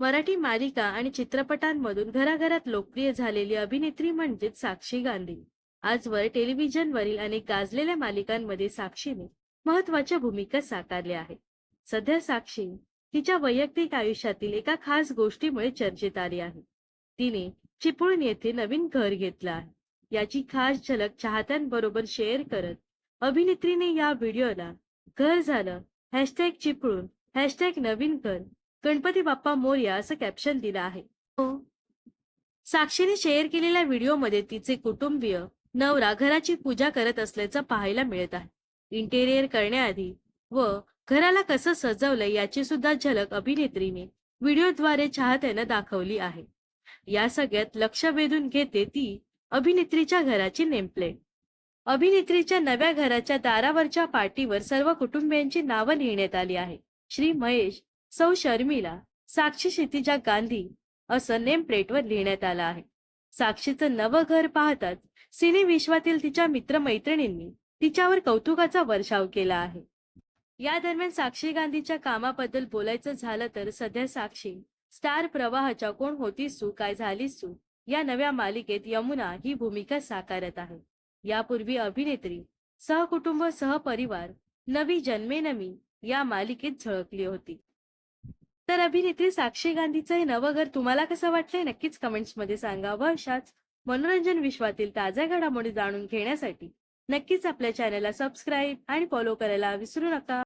मराठी मालिका आणि चित्रपटांमधून घराघरात लोकप्रिय झालेली अभिनेत्री म्हणजेच साक्षी गांधी. आजवर टेलिव्हिजनवरील अनेक गाजलेल्या मालिकांमध्ये साक्षीने महत्त्वाच्या भूमिका साकारल्या आहेत. सध्या साक्षी तिच्या वैयक्तिक आयुष्यातील एका खास गोष्टीमुळे चर्चेत आली आहे. तिने चिपळूण येथे नवीन घर घेतलं आहे. याची खास झलक चाहत्यांबरोबर शेअर करत अभिनेत्रीने या व्हिडिओला घर झालं. हॅशटॅग चिपळूण हॅशटॅग नवीन घर गणपती बाप्पा मोर्या असं कॅप्शन दिलं आहे. हो. साक्षीने शेअर केलेल्या व्हिडिओमध्ये तिचे कुटुंबीय नवरा घराची पूजा करत असल्याचं पाहायला मिळत आहे. इंटेरियर करण्याआधी व घराला कसं सजवलं याची सुद्धा झलक अभिनेत्रीने व्हिडिओद्वारे चाहत्यांना दाखवली आहे. या सगळ्यात लक्ष वेधून घेते ती अभिनेत्रीच्या घराची नेमप्लेट. अभिनेत्रीच्या नव्या घराच्या दारावरच्या पाटीवर सर्व कुटुंबियांची नावं लिहिण्यात आली आहे. श्री महेश सौ शर्मिला साक्षी क्षितिजा गांधी असं नेम प्लेटवर लिहिण्यात आलं आहे. साक्षीचं नवं घर पाहताच सिने विश्वातील तिच्या मित्रमैत्रिणींनी तिच्यावर कौतुकाचा वर्षाव केला आहे. या दरम्यान साक्षी गांधीच्या कामाबद्दल बोलायचं झालं तर सध्या साक्षी स्टार प्रवाहाच्या कोण होतीस तू काय झालीस तू या नव्या मालिकेत यमुना ही भूमिका साकारत आहे. यापूर्वी अभिनेत्री सहकुटुंब सहपरिवार नवी जन्मेनमी या मालिकेत झळकली होती. तर अभिनेत्री साक्षी गांधीचं हे नवं घर तुम्हाला कसं वाटलंय? नक्कीच कमेंट्समध्ये सांगा व अशाच मनोरंजन विश्वातील ताज्या घडामोडी जाणून घेण्यासाठी नक्कीच आपल्या चॅनलला सबस्क्राईब आणि फॉलो करायला विसरू नका.